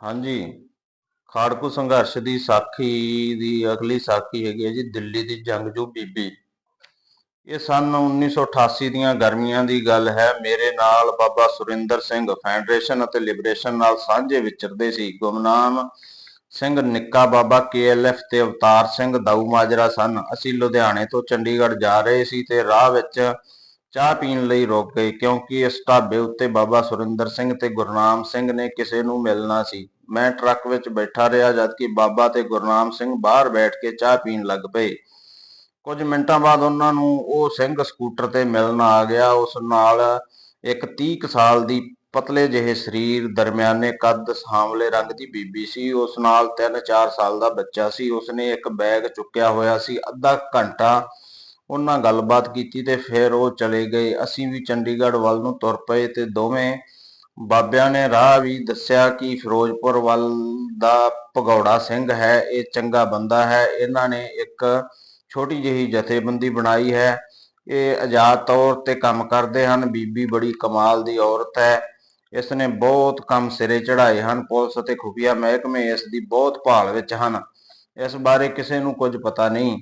ਹਾਂਜੀ। ਖਾੜਕੂ ਸੰਘਰਸ਼ ਦੀ ਸਾਖੀ ਦੀ ਅਗਲੀ ਸਾਖੀ ਹੈਗੀ ਹੈ ਜੀ, ਦਿੱਲੀ ਦੀ ਜੰਗਜੂ ਬੀਬੀ। ਇਹ ਸਨ 1988 ਦੀਆਂ ਗਰਮੀਆਂ ਦੀ ਗੱਲ ਹੈ। ਮੇਰੇ ਨਾਲ ਬਾਬਾ ਸੁਰਿੰਦਰ ਸਿੰਘ ਫੈਡਰੇਸ਼ਨ ਅਤੇ ਲਿਬਰੇਸ਼ਨ ਨਾਲ ਸਾਂਝੇ ਵਿਚਰਦੇ ਸੀ। ਗੁਮਨਾਮ ਸਿੰਘ ਨਿੱਕਾ ਬਾਬਾ ਕੇਐਲਐਫ ਤੇ ਅਵਤਾਰ ਸਿੰਘ ਦਾਊ ਮਾਜਰਾ ਸਨ। ਅਸੀਂ ਲੁਧਿਆਣੇ ਤੋਂ ਚੰਡੀਗੜ੍ਹ ਜਾ ਰਹੇ ਸੀ ਤੇ ਰਾਹ ਵਿੱਚ ਚਾਹ ਪੀਣ ਲਈ ਰੁਕ ਗਏ ਕਿਉਂਕਿ ਇਸ ਢਾਬੇ ਉੱਤੇ ਬਾਬਾ ਸੁਰਿੰਦਰ ਸਿੰਘ ਤੇ ਗੁਰਨਾਮ ਸਿੰਘ ਨੇ ਕਿਸੇ ਨੂੰ ਮਿਲਣਾ ਸੀ। ਮੈਂ ਟਰੱਕ ਵਿੱਚ ਬੈਠਾ ਰਿਹਾ ਜਦਕਿ ਬਾਬਾ ਤੇ ਗੁਰਨਾਮ ਸਿੰਘ ਬਾਹਰ ਬੈਠ ਕੇ ਚਾਹ ਪੀਣ ਲੱਗ ਪਏ। ਕੁਝ ਮਿੰਟਾਂ ਬਾਅਦ ਉਹਨਾਂ ਨੂੰ ਉਹ ਸਿੰਘ ਸਕੂਟਰ ਤੇ ਮਿਲਣ ਆ ਗਿਆ। ਉਸ ਨਾਲ ਇੱਕ 30 ਕੁ ਸਾਲ ਦੀ ਪਤਲੇ ਜਿਹੇ ਸਰੀਰ, ਦਰਮਿਆਨੇ ਕੱਦ, ਸਾਂਵਲੇ ਰੰਗ ਦੀ ਬੀਬੀ ਸੀ। ਉਸ ਨਾਲ 3-4 ਸਾਲ ਦਾ ਬੱਚਾ ਸੀ। ਉਸਨੇ ਇੱਕ ਬੈਗ ਚੁੱਕਿਆ ਹੋਇਆ ਸੀ। ਅੱਧਾ ਘੰਟਾ ਉਹਨਾਂ ਗੱਲਬਾਤ ਕੀਤੀ ਤੇ ਫਿਰ ਉਹ ਚਲੇ ਗਏ। ਅਸੀਂ ਵੀ ਚੰਡੀਗੜ੍ਹ ਵੱਲ ਨੂੰ ਤੁਰ ਪਏ ਤੇ ਦੋਵੇਂ ਬਾਬਿਆਂ ਨੇ ਰਾਹ ਵੀ ਦੱਸਿਆ ਕਿ ਫਿਰੋਜ਼ਪੁਰ ਵੱਲ ਦਾ ਭਗੌੜਾ ਸਿੰਘ ਹੈ, ਇਹ ਚੰਗਾ ਬੰਦਾ ਹੈ। ਇਹਨਾਂ ਨੇ ਇੱਕ ਛੋਟੀ ਜਿਹੀ ਜਥੇਬੰਦੀ ਬਣਾਈ ਹੈ। ਇਹ ਆਜ਼ਾਦ ਤੌਰ ਤੇ ਕੰਮ ਕਰਦੇ ਹਨ। ਬੀਬੀ ਬੜੀ ਕਮਾਲ ਦੀ ਔਰਤ ਹੈ। ਇਸ ਨੇ ਬਹੁਤ ਕੰਮ ਸਿਰੇ ਚੜਾਏ ਹਨ। ਪੁਲਿਸ ਅਤੇ ਖੁਫੀਆ ਮਹਿਕਮੇ ਇਸ ਦੀ ਬਹੁਤ ਭਾਲ ਵਿੱਚ ਹਨ। ਇਸ ਬਾਰੇ ਕਿਸੇ ਨੂੰ ਕੁਝ ਪਤਾ ਨਹੀਂ।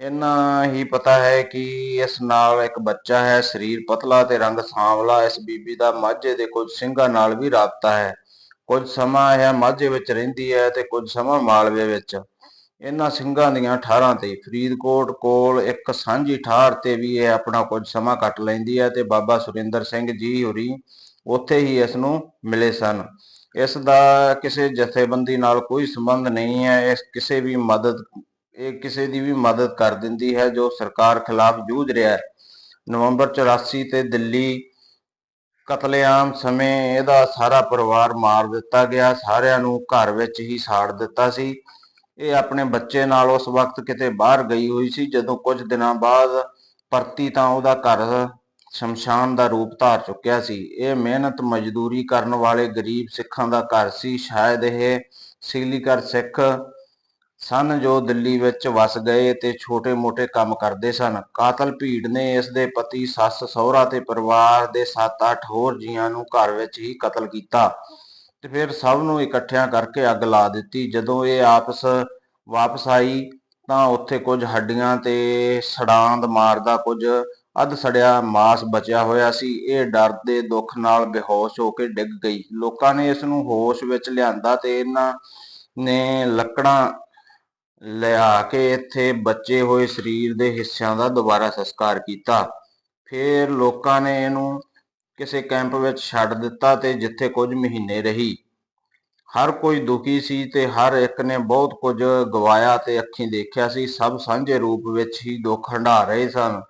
ਇੰਨਾ ਹੀ ਪਤਾ ਹੈ ਕਿ ਇਸ ਨਾਲ ਇੱਕ ਬੱਚਾ ਹੈ, ਸਰੀਰ ਪਤਲਾ ਤੇ ਰੰਗ ਸਾਂਵਲਾ, ਇਸ ਬੀਬੀ ਦਾ ਮਾਝੇ ਦੇ ਕੁਝ ਸਿੰਘਾਂ ਨਾਲ ਵੀ ਰਾਬਤਾ ਹੈ। ਕੁਝ ਸਮਾਂ ਇਹ ਮਾਝੇ ਵਿੱਚ ਰਹਿੰਦੀ ਹੈ ਤੇ ਕੁਝ ਸਮਾਂ ਮਾਲਵੇ ਵਿੱਚ। ਇਹਨਾਂ ਸਿੰਘਾਂ ਦੀਆਂ ਠਾਰਾਂ ਤੇ ਫਰੀਦਕੋਟ ਕੋਲ ਇੱਕ ਸਾਂਝੀ ਠਾਰ ਤੇ ਵੀ ਇਹ ਆਪਣਾ ਕੁਝ ਸਮਾਂ ਕੱਟ ਲੈਂਦੀ ਹੈ ਤੇ ਬਾਬਾ ਸੁਰਿੰਦਰ ਸਿੰਘ ਜੀ ਹੋਰੀ ਉੱਥੇ ਹੀ ਇਸ ਨੂੰ ਮਿਲੇ ਸਨ। ਇਸ ਦਾ ਕਿਸੇ ਜਥੇਬੰਦੀ ਨਾਲ ਕੋਈ ਸੰਬੰਧ ਨਹੀਂ ਹੈ, ਇਸ ਕਿਸੇ ਵੀ ਮਦਦ ਇਹ ਕਿਸੇ ਦੀ ਵੀ ਮਦਦ ਕਰ ਦਿੰਦੀ ਹੈ, ਜੋ ਸਰਕਾਰ ਖਿਲਾਫ ਜੂਝ ਰਿਹਾ ਹੈ। ਨਵੰਬਰ 84 ਤੇ ਦਿੱਲੀ ਕਤਲੇਆਮ ਸਮੇਂ ਇਹਦਾ ਸਾਰਾ ਪਰਿਵਾਰ ਮਾਰ ਦਿੱਤਾ ਗਿਆ, ਸਾਰਿਆਂ ਨੂੰ ਘਰ ਵਿੱਚ ਹੀ ਸਾੜ ਦਿੱਤਾ ਸੀ। ਇਹ ਆਪਣੇ ਬੱਚੇ ਨਾਲ ਉਸ ਵਕਤ ਕਿਤੇ ਬਾਹਰ ਗਈ ਹੋਈ ਸੀ, ਜਦੋਂ ਕੁਝ ਦਿਨਾਂ ਬਾਅਦ ਪਰਤੀ ਤਾਂ ਉਹਦਾ ਘਰ ਸ਼ਮਸ਼ਾਨ ਦਾ ਰੂਪ ਧਾਰ ਚੁੱਕਿਆ ਸੀ। ਇਹ ਮਿਹਨਤ ਮਜ਼ਦੂਰੀ ਕਰਨ ਵਾਲੇ ਗਰੀਬ ਸਿੱਖਾਂ ਦਾ ਘਰ ਸੀ। ਸ਼ਾਇਦ ਇਹ ਸਿਗਲੀਕਰ ਸਿੱਖ ਸਨ ਜੋ ਦਿੱਲੀ ਵਿੱਚ ਵਸ ਗਏ ਤੇ ਛੋਟੇ-ਮੋਟੇ ਕੰਮ ਕਰਦੇ ਸਨ। ਕਾਤਲ ਭੀੜ ਨੇ ਇਸ ਦੇ ਪਤੀ, ਸੱਸ, ਸਹੁਰਾ ਤੇ ਪਰਿਵਾਰ ਦੇ 7-8 ਹੋਰ ਜੀਆਂ ਨੂੰ ਘਰ ਵਿੱਚ ਹੀ ਕਤਲ ਕੀਤਾ ਤੇ ਫਿਰ ਸਭ ਨੂੰ ਇਕੱਠਿਆਂ ਕਰਕੇ ਅੱਗ ਲਾ ਦਿੱਤੀ। ਜਦੋਂ ਇਹ ਆਪਸ ਵਾਪਸ ਆਈ ਤਾਂ ਉੱਥੇ ਕੁਝ ਹੱਡੀਆਂ ਤੇ ਸੜਾਂਦ ਮਾਰਦਾ ਕੁਝ ਅੱਧ ਸੜਿਆ ਮਾਸ ਬਚਿਆ ਹੋਇਆ ਸੀ। ਇਹ ਡਰ ਦੇ ਦੁੱਖ ਨਾਲ ਬੇਹੋਸ਼ ਹੋ ਕੇ ਡਿੱਗ ਗਈ। ਲੋਕਾਂ ਨੇ ਇਸ ਨੂੰ ਹੋਸ਼ ਵਿੱਚ ਲਿਆਂਦਾ ਤੇ ਇਹਨਾਂ ਨੇ ਲੱਕੜਾਂ ਲਿਆ ਕੇ ਇੱਥੇ ਬਚੇ ਹੋਏ ਸਰੀਰ ਦੇ ਹਿੱਸਿਆਂ ਦਾ ਦੁਬਾਰਾ ਸੰਸਕਾਰ ਕੀਤਾ। ਫਿਰ ਲੋਕਾਂ ਨੇ ਇਹਨੂੰ ਕਿਸੇ ਕੈਂਪ ਵਿੱਚ ਛੱਡ ਦਿੱਤਾ ਤੇ ਜਿੱਥੇ ਕੁਝ ਮਹੀਨੇ ਰਹੀ। ਹਰ ਕੋਈ ਦੁਖੀ ਸੀ ਤੇ ਹਰ ਇੱਕ ਨੇ ਬਹੁਤ ਕੁਝ ਗਵਾਇਆ ਤੇ ਅੱਖੀਂ ਦੇਖਿਆ ਸੀ। ਸਭ ਸਾਂਝੇ ਰੂਪ ਵਿੱਚ ਹੀ ਦੁੱਖ ਹੰਢਾ ਰਹੇ ਸਨ।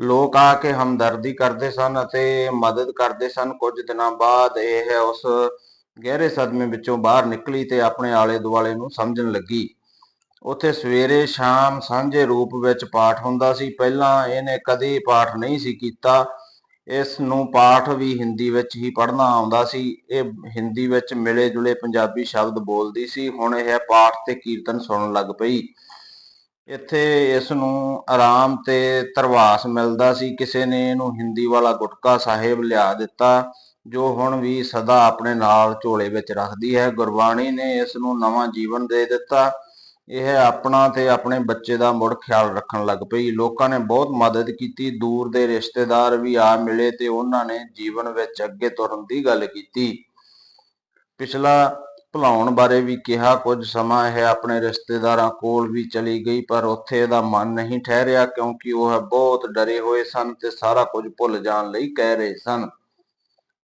ਲੋਕ ਆ ਕੇ ਹਮਦਰਦੀ ਕਰਦੇ ਸਨ ਅਤੇ ਮਦਦ ਕਰਦੇ ਸਨ। ਕੁਝ ਦਿਨਾਂ ਬਾਅਦ ਇਹ ਉਸ ਗਹਿਰੇ ਸਦਮੇ ਵਿੱਚੋਂ ਬਾਹਰ ਨਿਕਲੀ ਤੇ ਆਪਣੇ ਆਲੇ ਦੁਆਲੇ ਨੂੰ ਸਮਝਣ ਲੱਗੀ। ਉੱਥੇ ਸਵੇਰੇ ਸ਼ਾਮ ਸਾਂਝੇ ਰੂਪ ਵਿੱਚ ਪਾਠ ਹੁੰਦਾ ਸੀ। ਪਹਿਲਾਂ ਇਹਨੇ ਕਦੇ ਪਾਠ ਨਹੀਂ ਸੀ ਕੀਤਾ। ਇਸ ਨੂੰ ਪਾਠ ਵੀ ਹਿੰਦੀ ਵਿੱਚ ਹੀ ਪੜ੍ਹਨਾ ਆਉਂਦਾ ਸੀ। ਇਹ ਹਿੰਦੀ ਵਿੱਚ ਮਿਲੇ ਜੁਲੇ ਪੰਜਾਬੀ ਸ਼ਬਦ ਬੋਲਦੀ ਸੀ। ਹੁਣ ਇਹ ਪਾਠ ਤੇ ਕੀਰਤਨ ਸੁਣਨ ਲੱਗ ਪਈ। ਇੱਥੇ ਇਸ ਨੂੰ ਆਰਾਮ ਤੇ ਤਰਵਾਸ ਮਿਲਦਾ ਸੀ। ਕਿਸੇ ਨੇ ਇਹਨੂੰ ਹਿੰਦੀ ਵਾਲਾ ਗੁਟਕਾ ਸਾਹਿਬ ਲਿਆ ਦਿੱਤਾ, ਜੋ ਹੁਣ ਵੀ ਸਦਾ ਆਪਣੇ ਨਾਲ ਝੋਲੇ ਵਿੱਚ ਰੱਖਦੀ ਹੈ। ਗੁਰਬਾਣੀ ਨੇ ਇਸ ਨੂੰ ਨਵਾਂ ਜੀਵਨ ਦੇ ਦਿੱਤਾ। ਇਹ ਆਪਣਾ ਤੇ ਆਪਣੇ ਬੱਚੇ ਦਾ ਮੁੜ ਖਿਆਲ ਰੱਖਣ ਲੱਗ ਪਈ। ਲੋਕਾਂ ਨੇ ਬਹੁਤ ਮਦਦ ਕੀਤੀ। ਦੂਰ ਦੇ ਰਿਸ਼ਤੇਦਾਰ ਵੀ ਆ ਮਿਲੇ ਤੇ ਉਹਨਾਂ ਨੇ ਜੀਵਨ ਵਿੱਚ ਅੱਗੇ ਤੁਰਨ ਦੀ ਗੱਲ ਕੀਤੀ। ਪਿਛਲਾ ਭੁਲਾਉਣ ਬਾਰੇ ਵੀ ਕਿਹਾ। ਕੁਝ ਸਮਾਂ ਇਹ ਆਪਣੇ ਰਿਸ਼ਤੇਦਾਰਾਂ ਕੋਲ ਵੀ ਚਲੀ ਗਈ, ਪਰ ਉੱਥੇ ਇਹਦਾ ਮਨ ਨਹੀਂ ਠਹਿਰਿਆ ਕਿਉਂਕਿ ਉਹ ਬਹੁਤ ਡਰੇ ਹੋਏ ਸਨ ਤੇ ਸਾਰਾ ਕੁਝ ਭੁੱਲ ਜਾਣ ਲਈ ਕਹਿ ਰਹੇ ਸਨ।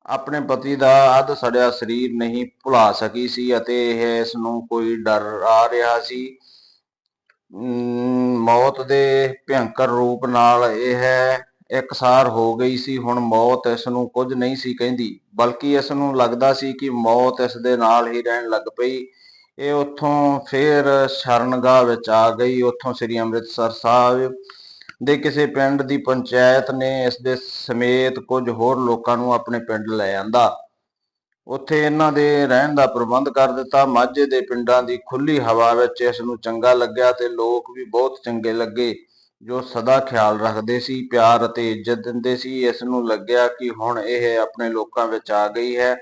ਆਪਣੇ ਪਤੀ ਦਾ ਅੱਧ ਸੜਿਆ ਸਰੀਰ ਨਹੀਂ ਭੁਲਾ ਸਕੀ ਸੀ ਅਤੇ ਇਹ ਇਸ ਨੂੰ ਕੋਈ ਡਰ ਆ ਰਿਹਾ ਸੀ। ਮੌਤ ਦੇ ਭਿਅੰਕਰ ਰੂਪ ਨਾਲ ਇਹ ਇਕਸਾਰ ਹੋ ਗਈ ਸੀ। ਹੁਣ ਮੌਤ ਇਸ ਨੂੰ ਕੁਝ ਨਹੀਂ ਸੀ ਕਹਿੰਦੀ, ਬਲਕਿ ਇਸ ਨੂੰ ਲੱਗਦਾ ਸੀ ਕਿ ਮੌਤ ਇਸ ਦੇ ਨਾਲ ਹੀ ਰਹਿਣ ਲੱਗ ਪਈ। ਇਹ ਉੱਥੋਂ ਫੇਰ ਸ਼ਰਨਗਾਹ ਵਿੱਚ ਆ ਗਈ। ਉੱਥੋਂ ਸ੍ਰੀ ਅੰਮ੍ਰਿਤਸਰ ਸਾਹਿਬ ਦੇ ਕਿਸੇ ਪਿੰਡ ਦੀ ਪੰਚਾਇਤ ਨੇ ਇਸ ਦੇ ਸਮੇਤ ਕੁਝ ਹੋਰ ਲੋਕਾਂ ਨੂੰ ਆਪਣੇ ਪਿੰਡ ਲੈ ਆਂਦਾ। ਉੱਥੇ ਇਹਨਾਂ ਦੇ ਰਹਿਣ ਦਾ ਪ੍ਰਬੰਧ ਕਰ ਦਿੱਤਾ। ਮਾਝੇ ਦੇ ਪਿੰਡਾਂ ਦੀ ਖੁੱਲੀ ਹਵਾ ਵਿੱਚ ਇਸ ਨੂੰ ਚੰਗਾ ਲੱਗਿਆ ਤੇ ਲੋਕ ਵੀ ਬਹੁਤ ਚੰਗੇ ਲੱਗੇ, ਜੋ ਸਦਾ ਖਿਆਲ ਰੱਖਦੇ ਸੀ, ਪਿਆਰ ਅਤੇ ਇੱਜ਼ਤ ਦਿੰਦੇ ਸੀ। ਇਸ ਨੂੰ ਲੱਗਿਆ ਕਿ ਹੁਣ ਇਹ ਆਪਣੇ ਲੋਕਾਂ ਵਿੱਚ ਆ ਗਈ ਹੈ।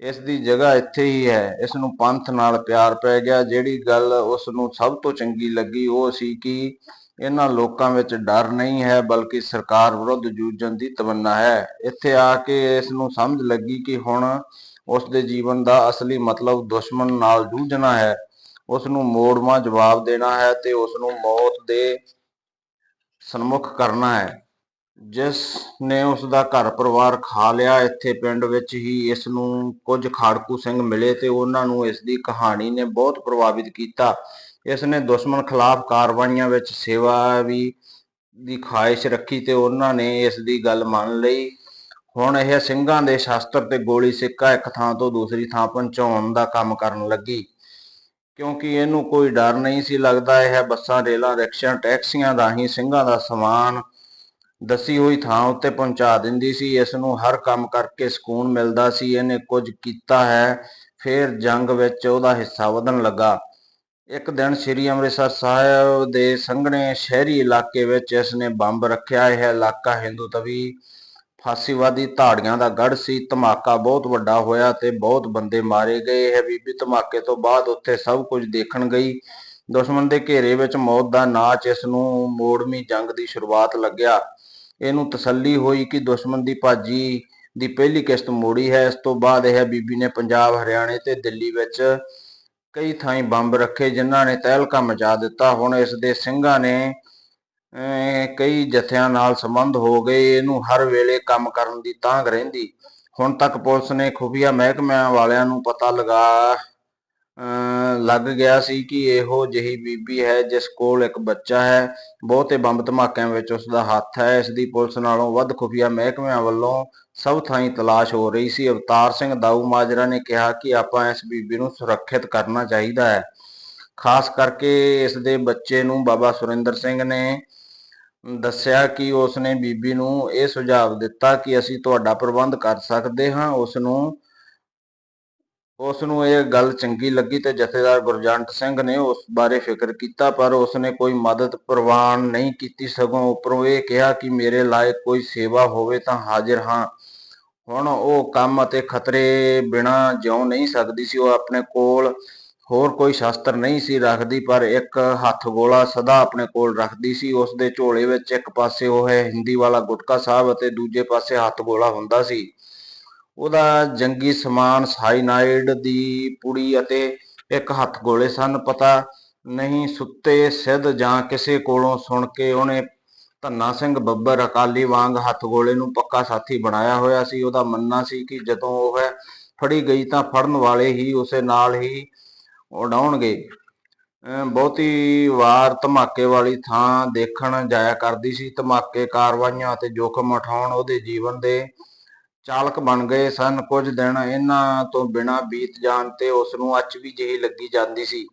ਇਸ ਦੀ ਜਗ੍ਹਾ ਇੱਥੇ ਹੀ ਹੈ। ਇਸ ਨੂੰ ਪੰਥ ਨਾਲ ਪਿਆਰ ਪੈ ਗਿਆ। ਜਿਹੜੀ ਗੱਲ ਉਸ ਨੂੰ ਸਭ ਤੋਂ ਚੰਗੀ ਲੱਗੀ ਉਹ ਸੀ ਕਿ ਇਹਨਾਂ ਲੋਕਾਂ ਵਿੱਚ ਡਰ ਨਹੀਂ ਹੈ, ਬਲਕਿ ਸਰਕਾਰ ਵਿਰੁੱਧ ਜੂਝਣ ਦੀ ਤਮੰਨਾ ਹੈ। ਇੱਥੇ ਆ ਕੇ ਇਸ ਨੂੰ ਸਮਝ ਲੱਗੀ ਕਿ ਹੁਣ ਉਸ ਦੇ ਜੀਵਨ ਦਾ ਅਸਲੀ ਮਤਲਬ ਦੁਸ਼ਮਣ ਨਾਲ ਜੂਝਣਾ ਹੈ। ਉਸ ਨੂੰ ਮੋੜਵਾਂ ਜਵਾਬ ਦੇਣਾ ਹੈ ਤੇ ਉਸ ਨੂੰ ਮੌਤ ਦੇ ਸਨਮੁਖ ਕਰਨਾ ਹੈ। ਜਿਸ ਨੇ ਉਸ ਦਾ ਘਰ ਪਰਿਵਾਰ ਖਾ ਲਿਆ, ਇੱਥੇ ਪਿੰਡ ਵਿੱਚ ਹੀ ਇਸ ਨੂੰ ਕੁਝ ਖਾੜਕੂ ਸਿੰਘ ਮਿਲੇ ਤੇ ਉਹਨਾਂ ਨੂੰ ਇਸ ਦੀ ਕਹਾਣੀ ਨੇ ਬਹੁਤ ਪ੍ਰਭਾਵਿਤ ਕੀਤਾ। ਇਸ ਨੇ ਦੁਸ਼ਮਣ ਖਿਲਾਫ ਕਾਰਵਾਈਆਂ ਵਿੱਚ ਸੇਵਾ ਵੀ ਦੀ ਖਾਹਿਸ਼ ਰੱਖੀ ਤੇ ਉਹਨਾਂ ਨੇ ਇਸ ਦੀ ਗੱਲ ਮੰਨ ਲਈ। ਹੁਣ ਇਹ ਸਿੰਘਾਂ ਦੇ ਸ਼ਾਸਤਰ ਤੇ ਗੋਲੀ ਸਿੱਕਾ ਇੱਕ ਥਾਂ ਤੋਂ ਦੂਸਰੀ ਥਾਂ ਪਹੁੰਚਾਉਣ ਦਾ ਕੰਮ ਕਰਨ ਲੱਗੀ। ਕਿਉਂਕਿ ਇਹਨੂੰ ਕੋਈ ਡਰ ਨਹੀਂ ਸੀ ਲੱਗਦਾ, ਇਹ ਬੱਸਾਂ, ਰੇਲਾਂ, ਰਿਕਸ਼ਿਆਂ, ਟੈਕਸੀਆਂ ਰਾਹੀਂ ਸਿੰਘਾਂ ਦਾ ਸਮਾਨ ਦੱਸੀ ਹੋਈ ਥਾਂ ਉੱਤੇ ਪਹੁੰਚਾ ਦਿੰਦੀ ਸੀ। ਇਸ ਨੂੰ ਹਰ ਕੰਮ ਕਰਕੇ ਸਕੂਨ ਮਿਲਦਾ ਸੀ। ਇਹਨੇ ਕੁਝ ਕੀਤਾ ਹੈ, ਫਿਰ ਜੰਗ ਵਿੱਚ ਉਹਦਾ ਹਿੱਸਾ ਵਧਣ ਲੱਗਾ। ਇੱਕ ਦਿਨ ਸ੍ਰੀ ਅੰਮ੍ਰਿਤਸਰ ਸਾਹਿਬ ਦੇ ਸੰਘਣੇ ਸ਼ਹਿਰੀ ਇਲਾਕੇ ਵਿੱਚ ਇਸ ਨੇ ਬੰਬ ਰੱਖਿਆ। ਇਹ ਇਲਾਕਾ ਹਿੰਦੂ ਤਵੀ ਫਾਸੀਵਾਦੀ ਧਾੜੀਆਂ ਦਾ ਗੜ ਸੀ। ਧਮਾਕਾ ਬਹੁਤ ਵੱਡਾ ਹੋਇਆ ਤੇ ਬਹੁਤ ਬੰਦੇ ਮਾਰੇ ਗਏ। ਇਹ ਬੀਬੀ ਧਮਾਕੇ ਤੋਂ ਬਾਅਦ ਉੱਥੇ ਸਭ ਕੁਝ ਦੇਖਣ ਗਈ। ਦੁਸ਼ਮਣ ਦੇ ਘੇਰੇ ਵਿੱਚ ਮੌਤ ਦਾ ਨਾਚ ਇਸ ਨੂੰ ਮੋੜਵੀਂ ਜੰਗ ਦੀ ਸ਼ੁਰੂਆਤ ਲੱਗਿਆ। ਇਹਨੂੰ ਤਸੱਲੀ ਹੋਈ ਕਿ ਦੁਸ਼ਮਣ ਦੀ ਭਾਜੀ ਦੀ ਪਹਿਲੀ ਕਿਸ਼ਤ ਮੋੜੀ ਹੈ। ਇਸ ਤੋਂ ਬਾਅਦ ਇਹ ਬੀਬੀ ਨੇ ਪੰਜਾਬ, ਹਰਿਆਣੇ ਤੇ ਦਿੱਲੀ ਵਿੱਚ ਕਈ ਥਾਈਂ ਬੰਬ ਰੱਖੇ ਜਿਨ੍ਹਾਂ ਨੇ ਤਹਿਲਕਾ ਮਚਾ ਦਿੱਤਾ। ਹੁਣ ਇਸ ਦੇ ਸਿੰਘਾਂ ਨੇ ਕਈ ਜਥਿਆਂ ਨਾਲ ਸੰਬੰਧ ਹੋ ਗਏ। ਇਹਨੂੰ ਹਰ ਵੇਲੇ ਕੰਮ ਕਰਨ ਦੀ ਤਾਂਘ ਰਹਿੰਦੀ। ਹੁਣ ਤੱਕ ਪੁਲਿਸ ਨੇ ਖੁਫੀਆ ਮਹਿਕਮਿਆਂ ਵਾਲਿਆਂ ਨੂੰ ਪਤਾ ਲਗਾ ਅਹ, ਲੱਗ ਗਿਆ ਸੀ ਕਿ ਇਹੋ ਜਿਹੀ ਬੀਬੀ ਹੈ ਜਿਸ ਕੋਲ ਇੱਕ ਬੱਚਾ ਹੈ। ਬਹੁਤੇ ਬੰਬ ਧਮਾਕਿਆਂ ਵਿੱਚ ਉਸ ਦਾ ਹੱਥ ਹੈ। ਇਸ ਦੀ ਪੁਲਿਸ ਨਾਲੋਂ ਵੱਧ ਖੁਫੀਆ ਮਹਿਕਮਿਆਂ ਵੱਲੋਂ ਸਭ ਥਾਈਂ ਤਲਾਸ਼ ਹੋ ਰਹੀ ਸੀ। ਅਵਤਾਰ ਸਿੰਘ ਦਾਊ ਮਾਜਰਾ ਨੇ ਕਿਹਾ ਕਿ ਆਪਾਂ ਇਸ ਬੀਬੀ ਨੂੰ ਸੁਰੱਖਿਅਤ ਕਰਨਾ ਚਾਹੀਦਾ ਹੈ। ਖਾਸ ਕਰਕੇ ਇਸ ਦੇ ਬੱਚੇ ਨੂੰ ਬਾਬਾ ਸੁਰਿੰਦਰ ਸਿੰਘ ਨੇ ਦੱਸਿਆ ਕਿ ਉਸ ਨੇ ਬੀਬੀ ਨੂੰ ਇਹ ਸੁਝਾਅ ਦਿੱਤਾ ਕਿ ਅਸੀਂ ਤੁਹਾਡਾ ਪ੍ਰਬੰਧ ਕਰ ਸਕਦੇ ਹਾਂ। ਉਸ ਨੂੰ ਉਸ ਨੂੰ ਇਹ ਗੱਲ ਚੰਗੀ ਲੱਗੀ ਤੇ ਜਥੇਦਾਰ ਗੁਰਜੰਟ ਸਿੰਘ ਨੇ ਉਸ ਬਾਰੇ ਫਿਕਰ ਕੀਤਾ, ਪਰ ਉਸ ਨੇ ਕੋਈ ਮਦਦ ਪ੍ਰਵਾਨ ਨਹੀਂ ਕੀਤੀ। ਸਗੋਂ ਉੱਪਰੋਂ ਇਹ ਕਿਹਾ ਕਿ ਮੇਰੇ ਲਾਇਕ ਕੋਈ ਸੇਵਾ ਹੋਵੇ ਤਾਂ ਹਾਜ਼ਰ ਹਾਂ। ਹੁਣ ਉਹ ਕੰਮ ਅਤੇ ਖਤਰੇ ਬਿਨਾ ਜਿਉ ਨਹੀਂ ਸਕਦੀ ਸੀ। ਉਹ ਆਪਣੇ ਕੋਲ ਹੋਰ ਕੋਈ ਸ਼ਸਤਰ ਨਹੀਂ ਸੀ ਰੱਖਦੀ, ਪਰ ਇੱਕ ਹੱਥ ਗੋਲਾ ਸਦਾ ਆਪਣੇ ਕੋਲ ਰੱਖਦੀ ਸੀ। ਉਸ ਦੇ ਝੋਲੇ ਵਿੱਚ ਇੱਕ ਪਾਸੇ ਉਹ ਹੈ, ਹਿੰਦੀ ਵਾਲਾ ਗੁਟਕਾ ਸਾਹਿਬ ਅਤੇ ਦੂਜੇ ਪਾਸੇ ਹੱਥ ਗੋਲਾ ਹੁੰਦਾ ਸੀ। ਉਹਦਾ ਜੰਗੀ ਸਮਾਨ ਸਾਈਨਾਈਡ ਦੀ ਪੁੜੀ ਅਤੇ ਇੱਕ ਹੱਥ ਗੋਲੇ ਸਨ। ਪਤਾ ਨਹੀਂ ਸੁੱਤੇ ਸਿੱਧ ਜਾਂ ਕਿਸੇ ਕੋਲੋਂ ਸੁਣ ਕੇ ਉਹਨੇ ਧੰਨਾ ਸਿੰਘ ਬੱਬਰ ਅਕਾਲੀ ਵਾਂਗ ਹੱਥ ਗੋਲੇ ਨੂੰ ਪੱਕਾ ਸਾਥੀ ਬਣਾਇਆ ਹੋਇਆ ਸੀ। ਉਹਦਾ ਮੰਨਣਾ ਸੀ ਕਿ ਜਦੋਂ ਉਹ ਫੜੀ ਗਈ ਤਾਂ ਫੜਨ ਵਾਲੇ ਹੀ ਉਸੇ ਨਾਲ ਹੀ ਉਡਾਉਣਗੇ। ਅਮ ਬਹੁਤੀ ਵਾਰ ਧਮਾਕੇ ਵਾਲੀ ਥਾਂ ਦੇਖਣ ਜਾਇਆ ਕਰਦੀ ਸੀ। ਧਮਾਕੇ ਕਾਰਵਾਈਆਂ ਅਤੇ ਜੋਖਮ ਉਠਾਉਣ ਉਹਦੇ ਜੀਵਨ ਦੇ ਚਾਲਕ ਬਣ ਗਏ ਸਨ। ਕੁਝ ਦਿਨ ਇਹਨਾਂ ਤੋਂ ਬਿਨਾਂ ਬੀਤ ਜਾਣ ਤੇ ਉਸ ਨੂੰ ਅੱਚ ਵੀ ਜਿਹੀ ਲੱਗੀ ਜਾਂਦੀ ਸੀ।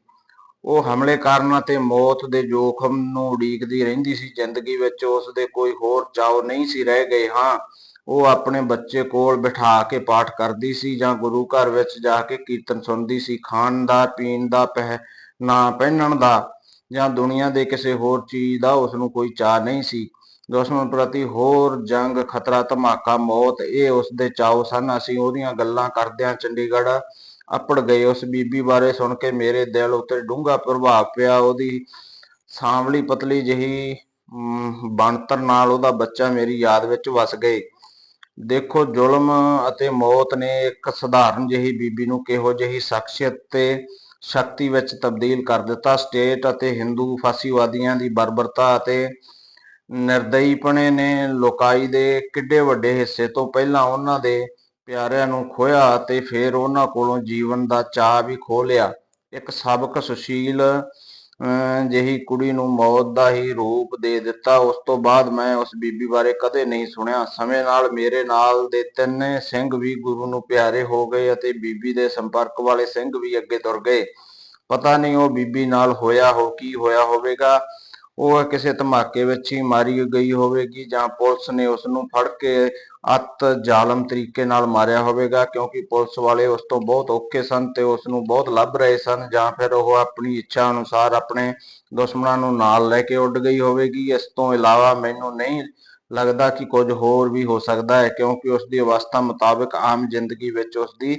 ਉਹ ਹਮਲੇ ਕਰਨ ਅਤੇ ਮੌਤ ਦੇ ਜੋਖਮ ਨੂੰ ਉਡੀਕਦੀ ਰਹਿੰਦੀ ਸੀ। ਜ਼ਿੰਦਗੀ ਵਿੱਚ ਉਸ ਦੇ ਕੋਈ ਹੋਰ ਚਾਅ ਨਹੀਂ ਸੀ ਰਹਿ ਗਏ। ਹਾਂ, ਉਹ ਆਪਣੇ ਬੱਚੇ ਕੋਲ ਬਿਠਾ ਕੇ ਪਾਠ ਕਰਦੀ ਸੀ ਜਾਂ ਗੁਰੂ ਘਰ ਵਿੱਚ ਜਾ ਕੇ ਕੀਰਤਨ ਸੁਣਦੀ ਸੀ। ਖਾਣ ਦਾ, ਪੀਣ ਦਾ, ਪਹਿ, ਨਾ ਪਹਿਨਣ ਦਾ ਜਾਂ ਦੁਨੀਆ ਦੇ ਕਿਸੇ ਹੋਰ ਚੀਜ਼ ਦਾ ਉਸ ਨੂੰ ਕੋਈ ਚਾਅ ਨਹੀਂ ਸੀ। ਦੁਸ਼ਮਣ ਪ੍ਰਤੀ ਹੋਰ ਜੰਗ, ਖਤਰਾ, ਧਮਾਕਾ, ਮੌਤ, ਇਹ ਉਸ ਦੇ ਚਾਅ ਸਨ। ਅਸੀਂ ਉਹਦੀਆਂ ਗੱਲਾਂ ਕਰਦਿਆਂ ਚੰਡੀਗੜ੍ਹ ਅੱਪੜ ਗਏ। ਉਸ ਬੀਬੀ ਬਾਰੇ ਸੁਣ ਕੇ ਮੇਰੇ ਦਿਲ ਉੱਤੇ ਡੂੰਘਾ ਪ੍ਰਭਾਵ ਪਿਆ। ਉਹਦੀ ਸਾਂਵਲੀ ਪਤਲੀ ਜਿਹੀ ਬਣਤਰ ਨਾਲ ਉਹਦਾ ਬੱਚਾ ਮੇਰੀ ਯਾਦ ਵਿੱਚ ਵਸ ਗਏ। ਦੇਖੋ, ਜ਼ੁਲਮ ਅਤੇ ਮੌਤ ਨੇ ਇੱਕ ਸਧਾਰਨ ਜਿਹੀ ਬੀਬੀ ਨੂੰ ਕਿਹੋ ਜਿਹੀ ਸ਼ਖਸੀਅਤ ਤੇ ਸ਼ਕਤੀ ਵਿੱਚ ਤਬਦੀਲ ਕਰ ਦਿੱਤਾ। ਸਟੇਟ ਅਤੇ ਹਿੰਦੂ ਫਾਸੀਵਾਦੀਆਂ ਦੀ ਬਰਬਰਤਾ ਅਤੇ ਨਿਰਦਈਪਣੇ ਨੇ ਲੋਕਾਈ ਦੇ ਕਿੱਡੇ ਵੱਡੇ ਹਿੱਸੇ ਤੋਂ ਪਹਿਲਾਂ ਉਹਨਾਂ ਦੇ ਪਿਆਰਿਆਂ ਨੂੰ ਖੋਇਆ ਅਤੇ ਫਿਰ ਉਹਨਾਂ ਕੋਲੋਂ ਜੀਵਨ ਦਾ ਚਾਅ ਵੀ ਖੋਹ ਲਿਆ। ਇੱਕ ਸਬਕ ਸੁਸ਼ੀਲ ਜਿਹੀ ਕੁੜੀ ਨੂੰ ਮੌਤ ਦਾ ਹੀ ਰੂਪ ਦੇ ਦਿੱਤਾ। ਉਸ ਤੋਂ ਬਾਅਦ ਮੈਂ ਉਸ ਬੀਬੀ ਬਾਰੇ ਕਦੇ ਨਹੀਂ ਸੁਣਿਆ। ਸਮੇਂ ਨਾਲ ਮੇਰੇ ਨਾਲ ਦੇ ਤਿੰਨੇ ਸਿੰਘ ਵੀ ਗੁਰੂ ਨੂੰ ਪਿਆਰੇ ਹੋ ਗਏ ਅਤੇ ਬੀਬੀ ਦੇ ਸੰਪਰਕ ਵਾਲੇ ਸਿੰਘ ਵੀ ਅੱਗੇ ਤੁਰ ਗਏ। ਪਤਾ ਨਹੀਂ ਉਹ ਬੀਬੀ ਨਾਲ ਹੋਇਆ ਹੋ, ਕੀ ਹੋਇਆ ਹੋਵੇਗਾ। ਉਹ ਕਿਸੇ ਧਮਾਕੇ ਵਿੱਚ ਹੀ ਮਾਰੀ ਗਈ ਹੋਵੇਗੀ ਜਾਂ ਪੁਲਿਸ ਨੇ ਉਸ ਨੂੰ ਫੜ ਕੇ ਅਤ ਜ਼ਾਲਮ ਤਰੀਕੇ ਨਾਲ ਮਾਰਿਆ ਹੋਵੇਗਾ, ਕਿਉਂਕਿ ਪੁਲਿਸ ਵਾਲੇ ਉਸ ਤੋਂ ਬਹੁਤ ਔਖੇ ਸਨ ਤੇ ਉਸ ਨੂੰ ਬਹੁਤ ਲੱਭ ਰਹੇ ਸਨ ਜਾਂ ਫਿਰ ਉਹ ਆਪਣੀ ਇੱਛਾ ਅਨੁਸਾਰ ਆਪਣੇ ਦੁਸ਼ਮਣਾਂ ਨੂੰ ਨਾਲ ਲੈ ਕੇ ਉੱਡ ਗਈ ਹੋਵੇਗੀ। ਇਸ ਤੋਂ ਇਲਾਵਾ ਮੈਨੂੰ ਨਹੀਂ ਲੱਗਦਾ ਕਿ ਕੁਝ ਹੋਰ ਵੀ ਹੋ ਸਕਦਾ ਹੈ, ਕਿਉਂਕਿ ਉਸ ਦੀ ਅਵਸਥਾ ਮੁਤਾਬਕ ਆਮ ਜ਼ਿੰਦਗੀ ਵਿੱਚ ਉਸ ਦੀ